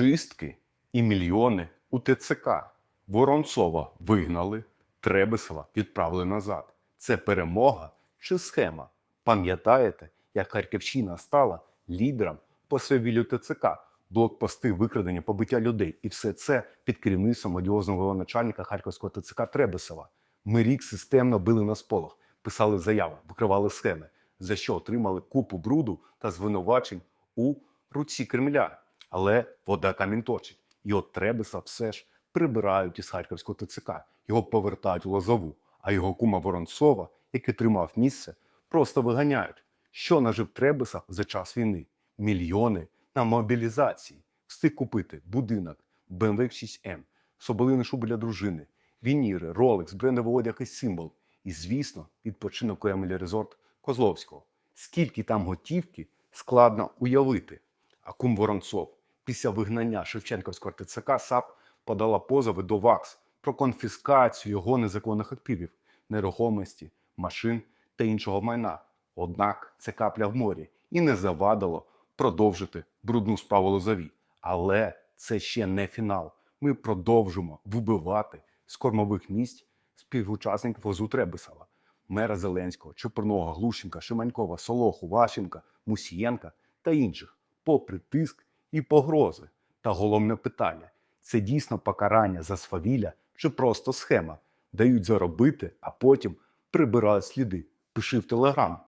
чистки і мільйони у ТЦК. Воронцова вигнали, Требесова відправили назад. Це перемога чи схема? Пам'ятаєте, як Харківщина стала лідером по свавіллю ТЦК, блокпости, викрадення, побиття людей. І все це під керівництвом одіозного начальника Харківського ТЦК Требесова. Ми рік системно били на сполох, писали заяви, викривали схеми, за що отримали купу бруду та звинувачень у руці Кремля. Але вода камінь точить. І от Требеса все ж прибирають із Харківського ТЦК. Його повертають у Лозову, а його кума Воронцова, який тримав місце, просто виганяють. Що нажив Требеса за час війни? Мільйони на мобілізації. Встиг купити будинок, BMW X6M, соболини шуби для дружини, вініри, Rolex, брендовий одяг і символ. І, звісно, відпочинок у Емелі Резорт Козловського. Скільки там готівки складно уявити. А кум Воронцов після вигнання Шевченківського ТЦК САП подала позови до ВАКС про конфіскацію його незаконних активів, нерухомості, машин та іншого майна. Однак це капля в морі і не завадило продовжити брудну справу Лозові. Але це ще не фінал. Ми продовжимо вбивати з кормових місць співучасників ОЗУ Требесова, мера Зеленського, Чопорного, Глущенка, Шиманькова, Солоху, Вашенка, Мусієнка та інших, попри тиск і погрози. Та головне питання: це дійсно покарання за свавілля чи просто схема? Дають заробити, а потім прибирають сліди. Пиши в телеграм.